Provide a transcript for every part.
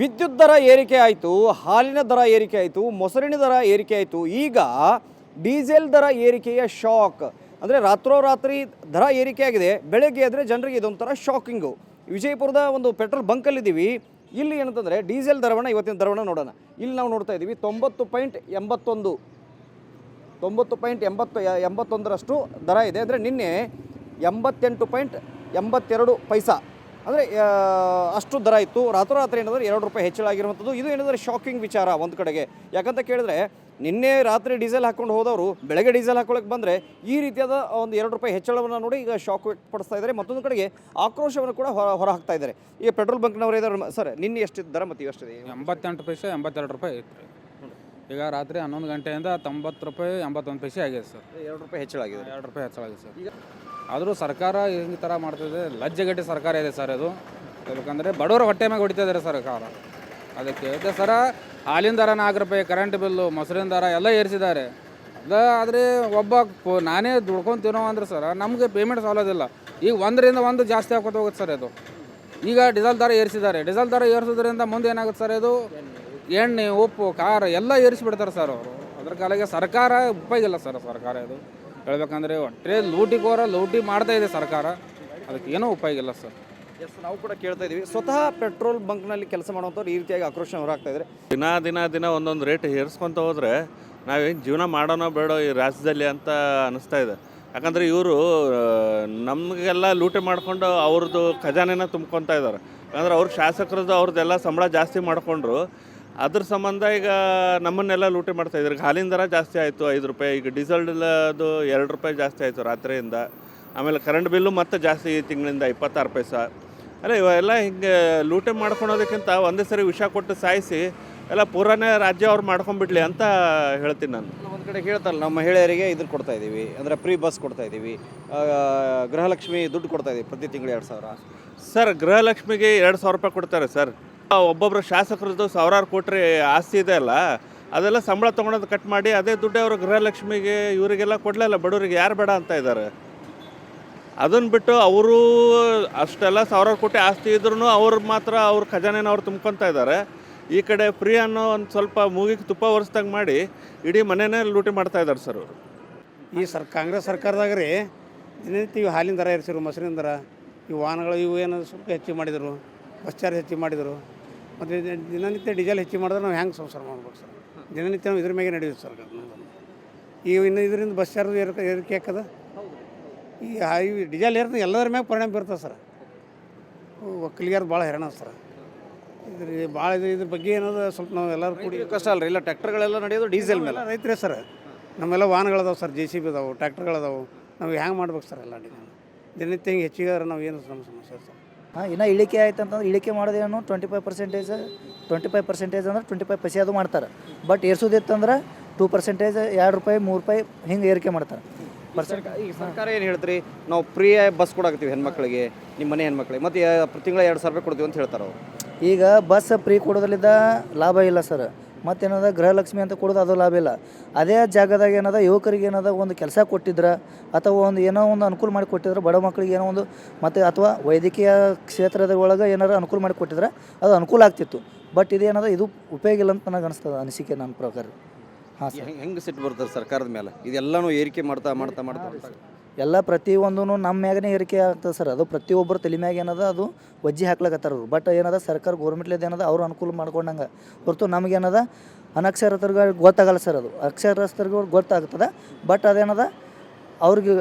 ವಿದ್ಯುತ್ ದರ ಏರಿಕೆ ಆಯಿತು, ಹಾಲಿನ ದರ ಏರಿಕೆ ಆಯಿತು, ಮೊಸರಿನ ದರ ಏರಿಕೆ ಆಯಿತು. ಈಗ ಡೀಸೆಲ್ ದರ ಏರಿಕೆಯ ಶಾಕ್. ಅಂದರೆ ರಾತ್ರೋರಾತ್ರಿ ದರ ಏರಿಕೆ ಆಗಿದೆ, ಬೆಳಗ್ಗೆ ಆದರೆ ಜನರಿಗೆ ಇದೊಂಥರ ಶಾಕಿಂಗು. ವಿಜಯಪುರದ ಒಂದು ಪೆಟ್ರೋಲ್ ಬಂಕಲ್ಲಿದ್ದೀವಿ. ಇಲ್ಲಿ ಏನಂತಂದರೆ ಡೀಸೆಲ್ ದರವನ್ನು ಇವತ್ತಿನ ದರವನ್ನು ನೋಡೋಣ. ಇಲ್ಲಿ ನಾವು ನೋಡ್ತಾ ಇದ್ದೀವಿ, ತೊಂಬತ್ತು ಪಾಯಿಂಟ್ ಎಂಬತ್ತೊಂದು, ತೊಂಬತ್ತು ಪಾಯಿಂಟ್ ಎಂಬತ್ತು, ಎಂಬತ್ತೊಂದರಷ್ಟು ದರ ಇದೆ. ಅಂದರೆ ನಿನ್ನೆ ಎಂಬತ್ತೆಂಟು ಪಾಯಿಂಟ್ ಎಂಬತ್ತೆರಡು ಪೈಸಾ. ಅಂದರೆ ಅಷ್ಟು ದರ ಇತ್ತು. ರಾತ್ರೋರಾತ್ರಿ ಏನಂದರೆ ಎರಡು ರೂಪಾಯಿ ಹೆಚ್ಚಳ ಆಗಿರುವಂಥದ್ದು. ಇದು ಏನಂದರೆ ಶಾಕಿಂಗ್ ವಿಚಾರ ಒಂದು ಕಡೆಗೆ. ಯಾಕಂತ ಕೇಳಿದ್ರೆ, ನಿನ್ನೆ ರಾತ್ರಿ ಡೀಸೆಲ್ ಹಾಕ್ಕೊಂಡು ಹೋದವರು ಬೆಳಗ್ಗೆ ಡೀಸೆಲ್ ಹಾಕೊಳ್ಳೋಕೆ ಬಂದರೆ ಈ ರೀತಿಯಾದ ಒಂದು ಎರಡು ರೂಪಾಯಿ ಹೆಚ್ಚಳವನ್ನು ನೋಡಿ ಈಗ ಶಾಕ್ ವ್ಯಕ್ತಪಡಿಸ್ತಾ ಇದ್ದಾರೆ. ಮತ್ತೊಂದು ಕಡೆಗೆ ಆಕ್ರೋಶವನ್ನು ಕೂಡ ಹೊರ ಹೊರ ಹಾಕ್ತಾ ಇದ್ದಾರೆ. ಈಗ ಪೆಟ್ರೋಲ್ ಬಂಕ್ನವರು ಇದ್ದಾರೆ. ಸರ್, ನಿನ್ನೆ ಎಷ್ಟಿತ್ತು ದರ ಮತ್ತು ಎಷ್ಟಿದೆ ಎಂಬತ್ತೆಂಟು ಪೈಸೆ ಎಂಬತ್ತೆರಡು ರೂಪಾಯಿ ರೀ ಈಗ ರಾತ್ರಿ ಹನ್ನೊಂದು ಗಂಟೆಯಿಂದ ತೊಂಬತ್ತು ರೂಪಾಯಿ ಎಂಬತ್ತೊಂದು ಪೈಸೆ ಆಗಿದೆ ಸರ್. ಎರಡು ರೂಪಾಯಿ ಹೆಚ್ಚಳ ಆಗಿದೆ. ಎರಡು ರೂಪಾಯಿ ಹೆಚ್ಚಳಾಗಿದೆ ಸರ್. ಆದರೂ ಸರ್ಕಾರ ಈ ಥರ ಮಾಡ್ತಿದೆ ಲಜ್ಜೆಗಟ್ಟಿ ಸರ್ಕಾರ ಇದೆ ಸರ್ ಅದು. ಯಾಕಂದರೆ ಬಡವರ ಹೊಟ್ಟೆ ಮ್ಯಾಗೆ ಹೊಡಿತಿದ್ದಾರೆ ಸರ್ಕಾರ. ಅದಕ್ಕೆ ಅದೇ ಸರ ಹಾಲಿನ ದರ ನಾಲ್ಕು ರೂಪಾಯಿ ಕರೆಂಟ್ ಬಿಲ್ಲು ಮೊಸರಿನ ದರ ಎಲ್ಲ ಏರಿಸಿದ್ದಾರೆ. ಅದ ಆದರೆ ಒಬ್ಬ ನಾನೇ ದುಡ್ಕೊಂಡು ತಿನ್ನೋ ಅಂದ್ರೆ ಸರ್ ನಮಗೆ ಪೇಮೆಂಟ್ ಸಾಲೋದಿಲ್ಲ. ಈಗ ಒಂದರಿಂದ ಒಂದು ಜಾಸ್ತಿ ಹಾಕೋತ ಹೋಗುತ್ತೆ ಸರ್ ಅದು. ಈಗ ಡೀಸೆಲ್ ದರ ಏರಿಸಿದ್ದಾರೆ. ಡೀಸೆಲ್ ದರ ಏರಿಸೋದ್ರಿಂದ ಮುಂದೆ ಏನಾಗುತ್ತೆ ಸರ್ ಇದು ಎಣ್ಣೆ ಉಪ್ಪು ಖಾರ ಎಲ್ಲ ಏರಿಸಿಬಿಡ್ತಾರೆ ಸರ್ ಅವರು. ಅದ್ರ ಕಾಲಿಗೆ ಸರ್ಕಾರ ಉಪಯೋಗಿಲ್ಲ ಸರ್ ಸರ್ಕಾರ ಇದು. ಹೇಳ್ಬೇಕಂದ್ರೆ ಒಟ್ಟೆ ಲೂಟಿಗೋರ ಲೂಟಿ ಮಾಡ್ತಾ ಇದೆ ಸರ್ಕಾರ. ಅದಕ್ಕೆ ಏನೂ ಉಪಯೋಗಿಲ್ಲ ಸರ್. ಎಸ್ ನಾವು ಕೂಡ ಕೇಳ್ತಾ ಇದೀವಿ. ಸ್ವತಃ ಪೆಟ್ರೋಲ್ ಬಂಕ್ನಲ್ಲಿ ಕೆಲಸ ಮಾಡುವಂಥವ್ರು ಈ ರೀತಿಯಾಗಿ ಆಕ್ರೋಶ ಹೊರಾಗ್ತಾ ಇದ್ದಾರೆ. ದಿನ ದಿನ ದಿನ ಒಂದೊಂದು ರೇಟ್ ಏರಿಸ್ಕೊಂತ ಹೋದರೆ ನಾವೇನು ಜೀವನ ಮಾಡೋಣ ಬೇಡೋ ಈ ರಾಜ್ಯದಲ್ಲಿ ಅಂತ ಅನಿಸ್ತಾ ಇದೆ. ಯಾಕಂದರೆ ಇವರು ನಮಗೆಲ್ಲ ಲೂಟಿ ಮಾಡಿಕೊಂಡು ಅವ್ರದ್ದು ಖಜಾನೆನ ತುಂಬ್ಕೊತಾ ಇದ್ದಾರೆ. ಯಾಕಂದ್ರೆ ಅವ್ರ ಶಾಸಕರದ್ದು ಅವ್ರದ್ದೆಲ್ಲ ಸಂಬಳ ಜಾಸ್ತಿ ಮಾಡಿಕೊಂಡ್ರು. ಅದ್ರ ಸಂಬಂಧ ಈಗ ನಮ್ಮನ್ನೆಲ್ಲ ಲೂಟಿ ಮಾಡ್ತಾ ಇದ್ದಾರೆ. ಈಗ ಹಾಲಿನ ದರ ಜಾಸ್ತಿ ಆಯಿತು ಐದು ರೂಪಾಯಿ. ಈಗ ಡೀಸೆಲ್ ಅದು ಎರಡು ರೂಪಾಯಿ ಜಾಸ್ತಿ ಆಯಿತು ರಾತ್ರಿಯಿಂದ. ಆಮೇಲೆ ಕರೆಂಟ್ ಬಿಲ್ಲು ಮತ್ತೆ ಜಾಸ್ತಿ ಈ ತಿಂಗಳಿಂದ ಇಪ್ಪತ್ತಾರು ಪೈಸ. ಅಲ್ಲ ಇವೆಲ್ಲ ಹಿಂಗೆ ಲೂಟಿ ಮಾಡ್ಕೊಳೋದಕ್ಕಿಂತ ಒಂದೇ ಸರಿ ವಿಷ ಕೊಟ್ಟು ಸಾಯಿಸಿ ಎಲ್ಲ ಪೂರಾನೇ ರಾಜ್ಯ ಅವ್ರು ಮಾಡ್ಕೊಂಡ್ಬಿಡ್ಲಿ ಅಂತ ಹೇಳ್ತೀನಿ ನಾನು. ಒಂದು ಕಡೆ ಹೇಳ್ತಾರಲ್ಲ ನಮ್ಮ ಮಹಿಳೆಯರಿಗೆ ಇದನ್ನು ಕೊಡ್ತಾ ಇದ್ದೀವಿ ಅಂದರೆ ಫ್ರೀ ಬಸ್ ಕೊಡ್ತಾ ಇದ್ದೀವಿ ಗೃಹಲಕ್ಷ್ಮಿ ದುಡ್ಡು ಕೊಡ್ತಾ ಇದ್ದೀವಿ ಪ್ರತಿ ತಿಂಗಳು ಎರಡು ಸಾವಿರ. ಸರ್ ಗೃಹಲಕ್ಷ್ಮಿಗೆ ಎರಡು ಸಾವಿರ ರೂಪಾಯಿ ಕೊಡ್ತಾರೆ ಸರ್. ಒಬ್ಬೊಬ್ಬರು ಶಾಸಕರದ್ದು ಸಾವಿರಾರು ಕೋಟಿ ಆಸ್ತಿ ಇದೆ ಅಲ್ಲ, ಅದೆಲ್ಲ ಸಂಬಳ ತೊಗೊಳೋದು ಕಟ್ ಮಾಡಿ, ಅದೇ ದುಡ್ಡು ಅವರು ಗೃಹಲಕ್ಷ್ಮಿಗೆ ಇವರಿಗೆಲ್ಲ ಕೊಡಲಿಲ್ಲ, ಬಡವರಿಗೆ ಯಾರು ಬೇಡ ಅಂತ ಇದ್ದಾರೆ ಅದನ್ನು ಬಿಟ್ಟು ಅವರು ಅಷ್ಟೆಲ್ಲ ಸಾವಿರಾರು ಕೋಟಿ ಆಸ್ತಿ ಇದ್ರೂ ಅವ್ರು ಮಾತ್ರ ಅವ್ರ ಖಜಾನೆನ ಅವ್ರು ತುಂಬ್ಕೊತಾ ಇದ್ದಾರೆ ಈ ಕಡೆ ಫ್ರೀ ಅನ್ನೋ ಒಂದು ಸ್ವಲ್ಪ ಮೂಗಿಗೆ ತುಪ್ಪ ಒರೆಸ್ದಂಗೆ ಮಾಡಿ, ಇಡೀ ಮನೆನೇ ಲೂಟಿ ಮಾಡ್ತಾ ಇದ್ದಾರೆ ಸರ್ ಅವರು. ಈ ಸರ್, ಕಾಂಗ್ರೆಸ್ ಸರ್ಕಾರದಾಗ ರೀ ದಿನನಿತ್ಯ ಇವು ಹಾಲಿನ ದರ ಇರ್ಸಿರು ಮೊಸರಿನ ದರ? ಈ ವಾಹನಗಳು ಇವು ಏನು ಸ್ವಲ್ಪ ಹೆಚ್ಚು ಮಾಡಿದರು, ಬಸ್ ಚಾರ್ಜ್ ಹೆಚ್ಚಿಗೆ ಮಾಡಿದರು. ಮತ್ತು ದಿನನಿತ್ಯ ಡೀಸೆಲ್ ಹೆಚ್ಚು ಮಾಡಿದ್ರೆ ನಾವು ಹೆಂಗೆ ಸಂಸಾರ ಮಾಡ್ಬೇಕು ಸರ್? ದಿನನಿತ್ಯ ನಾವು ಇದ್ರ ಮ್ಯಾಗೆ ನಡೆಯುತ್ತೆ ಸರ್. ಈಗ ಇನ್ನು ಇದರಿಂದ ಬಸ್ ಚಾರ್ಜ್ ಏರ್ ಏರಿಕೆ ಹಾಕದ ಈ ಹಾ- ಡೀಸೆಲ್ ಏರ್ತದೆ ಎಲ್ಲದ್ರ ಮ್ಯಾಗ ಪರಿಣಾಮ ಬೀರ್ತದೆ ಸರ್. ಒಕ್ಕಲಿಗಾರ ಭಾಳ ಹೈರಾಣ ಸರ್. ಇದ್ರ ಭಾಳ ಇದು ಇದ್ರ ಬಗ್ಗೆ ಏನದ ಸ್ವಲ್ಪ ನಾವು ಎಲ್ಲರೂ ಕೂಡಿ ಕಷ್ಟ ಅಲ್ರಿ? ಇಲ್ಲ ಟ್ರ್ಯಾಕ್ಟರ್ಗಳೆಲ್ಲ ನಡೆಯೋದು ಡೀಸೆಲ್ ಮೇಲೆ. ರೈತರೇ ಸರ್. ನಮ್ಮೆಲ್ಲ ವಾಹನಗಳದಾವೆ ಸರ್ ಜೆ ಸಿ ಬಿ ಅದಾವೆ ಟ್ರ್ಯಾಕ್ಟರ್ಗಳದಾವೆ. ನಾವು ಹ್ಯಾಂಗೆ ಮಾಡ್ಬೇಕು ಸರ್ ಎಲ್ಲ ದಿನನಿತ್ಯ ಹಿಂಗೆ ಹೆಚ್ಚಿಗೆ ನಾವು ಏನು ನಮ್ಮ ಸಮಸ್ಯೆ ಸರ್. ಹಾಂ ಇನ್ನು ಇಳಿಕೆ ಆಯ್ತು ಅಂತಂದ್ರೆ ಇಳಿಕೆ ಮಾಡೋದೇನು twenty five percentage twenty five percentage ಅಂದ್ರೆ ಟ್ವೆಂಟಿ ಫೈವ್ ಪೈಸೆ ಅದು ಮಾಡ್ತಾರೆ. ಬಟ್ ಏರ್ಸೋದಿತ್ತಂದ್ರೆ ಟೂ ಪರ್ಸೆಂಟೇಜ್ ಎರಡು ರೂಪಾಯಿ ಮೂರು ರೂಪಾಯಿ ಹಿಂಗೆ ಏರಿಕೆ ಮಾಡ್ತಾರೆ. ಪರ್ಸೆಂಟ್ ಈಗ ಸರ್ಕಾರ ಏನು ಹೇಳ್ತೀರಿ? ನಾವು ಫ್ರೀ ಬಸ್ ಕೊಡಾಕ್ತೀವಿ ಹೆಣ್ಮಕ್ಳಿಗೆ ನಿಮ್ಮ ಮನೆ ಹೆಣ್ಮಕ್ಳಿಗೆ. ಮತ್ತು ಪ್ರತಿ ತಿಂಗಳ ಎರಡು ಸಾವಿರ ರೂಪಾಯಿ ಕೊಡ್ತೀವಿ ಅಂತ ಹೇಳ್ತಾರೆ ಅವ್ರು. ಈಗ ಬಸ್ ಫ್ರೀ ಕೊಡೋದ್ರಲ್ಲಿದ್ದ ಲಾಭ ಇಲ್ಲ ಸರ್ ಮತ್ತೇನದ ಗೃಹಲಕ್ಷ್ಮಿ ಅಂತ ಕೊಡೋದು ಅದು ಲಾಭ ಇಲ್ಲ. ಅದೇ ಜಾಗದಾಗ ಏನದ ಯುವಕರಿಗೆ ಏನದ ಒಂದು ಕೆಲಸ ಕೊಟ್ಟಿದ್ರೆ ಅಥವಾ ಒಂದು ಏನೋ ಒಂದು ಅನುಕೂಲ ಮಾಡಿ ಕೊಟ್ಟಿದ್ರೆ ಬಡ ಮಕ್ಕಳಿಗೆ ಏನೋ ಒಂದು ಮತ್ತು ಅಥವಾ ವೈದ್ಯಕೀಯ ಕ್ಷೇತ್ರದ ಒಳಗೆ ಏನಾರು ಅನುಕೂಲ ಮಾಡಿ ಕೊಟ್ಟಿದ್ರೆ ಅದು ಅನುಕೂಲ ಆಗ್ತಿತ್ತು. ಬಟ್ ಇದೇನದ ಇದು ಉಪಯೋಗ ಇಲ್ಲ ಅಂತ ನನಗೆ ಅನಿಸ್ತದೆ ಅನಿಸಿಕೆ ನನ್ನ ಪ್ರಕಾರ. ಹಾಂ ಸರ್. ಹೆಂಗೆ ಸಿಟ್ಟು ಬರ್ತದೆ ಸರ್ಕಾರದ ಮೇಲೆ ಇದೆಲ್ಲನೂ ಏರಿಕೆ ಮಾಡ್ತಾ ಮಾಡ್ತಾ ಮಾಡ್ತಾ ಎಲ್ಲ ಪ್ರತಿಯೊಂದೂ ನಮ್ಮ ಮ್ಯಾಗನೇ ಏರಿಕೆ ಆಗ್ತದೆ ಸರ್. ಅದು ಪ್ರತಿಯೊಬ್ಬರು ತಲೆ ಮ್ಯಾಗ ಏನದ, ಅದು ವಜ್ಜಿ ಹಾಕ್ಲಕತ್ತಾರ ಅವರು. ಬಟ್ ಏನದ, ಸರ್ಕಾರ ಗೌರ್ಮೆಂಟ್ಲೇದು ಏನದ, ಅವ್ರು ಅನುಕೂಲ ಮಾಡ್ಕೊಂಡಂಗೆ. ಹೊರತು ನಮಗೇನದ ಅನಕ್ಷರತರಿಗೆ ಗೊತ್ತಾಗಲ್ಲ ಸರ್ ಅದು. ಅಕ್ಷರಸ್ಥರಿಗೆ ಗೊತ್ತಾಗ್ತದೆ ಬಟ್ ಅದೇನದ, ಅವ್ರಿಗೆ,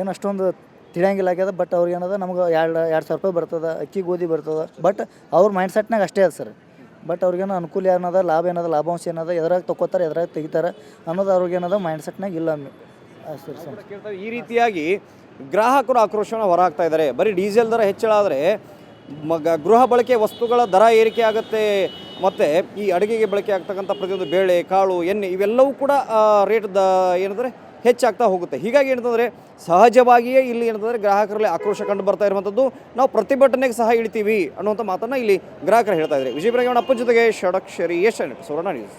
ಏನು ಅಷ್ಟೊಂದು ತಿಳಿಯಂಗಿಲ್ಲ ಆಗ್ಯದ ಬಟ್ ಅವ್ರಿಗೆ ಏನದ, ನಮ್ಗೆ ಎರಡು ಎರಡು ಸಾವಿರ ರೂಪಾಯಿ ಬರ್ತದೆ, ಅಕ್ಕಿ ಗೋಧಿ ಬರ್ತದೆ. ಬಟ್ ಅವ್ರ ಮೈಂಡ್ ಸೆಟ್ನಾಗ ಅಷ್ಟೇ ಅದ ಸರ್. ಬಟ್ ಅವ್ರಿಗೇನು ಅನುಕೂಲ ಏನದ, ಲಾಭ ಏನದ, ಲಾಭಾಂಶ ಏನದ, ಎದ್ರಾಗ ತೊಗೋತಾರೆ ಎದ್ರಾಗ ತೆಗಿತಾರೆ ಅನ್ನೋದು ಅವ್ರಿಗೇನದ ಮೈಂಡ್ ಸೆಟ್ನಾಗ ಇಲ್ಲ ಈ ರೀತಿಯಾಗಿ ಗ್ರಾಹಕರು ಆಕ್ರೋಶವನ್ನು ಹೊರಹಾಕ್ತಾ ಇದ್ದಾರೆ. ಬರೀ ಡೀಸೆಲ್ ದರ ಹೆಚ್ಚಳ ಆದರೆ ಗೃಹ ಬಳಕೆ ವಸ್ತುಗಳ ದರ ಏರಿಕೆ ಆಗುತ್ತೆ ಮತ್ತು ಈ ಅಡುಗೆಗೆ ಬಳಕೆ ಆಗ್ತಕ್ಕಂಥ ಪ್ರತಿಯೊಂದು ಬೇಳೆ, ಕಾಳು, ಎಣ್ಣೆ ಇವೆಲ್ಲವೂ ಕೂಡ ರೇಟ್ ದ ಏನಂದರೆ ಹೆಚ್ಚಾಗ್ತಾ ಹೋಗುತ್ತೆ. ಹೀಗಾಗಿ ಏನಂತಂದರೆ ಸಹಜವಾಗಿಯೇ ಇಲ್ಲಿ ಏನಂತಂದರೆ ಗ್ರಾಹಕರಲ್ಲಿ ಆಕ್ರೋಶ ಕಂಡು ಬರ್ತಾ ಇರುವಂಥದ್ದು. ನಾವು ಪ್ರತಿಭಟನೆಗೆ ಸಹ ಇಳಿತೀವಿ ಅನ್ನುವಂಥ ಮಾತನ್ನು ಇಲ್ಲಿ ಗ್ರಾಹಕರು ಹೇಳ್ತಾ ಇದ್ದಾರೆ. ವಿಜಯಪುರ ಅಪ್ಪ ಜೊತೆಗೆ ಷಡಕ್ಷರಿ ಎಷ್ಟು Suvarna news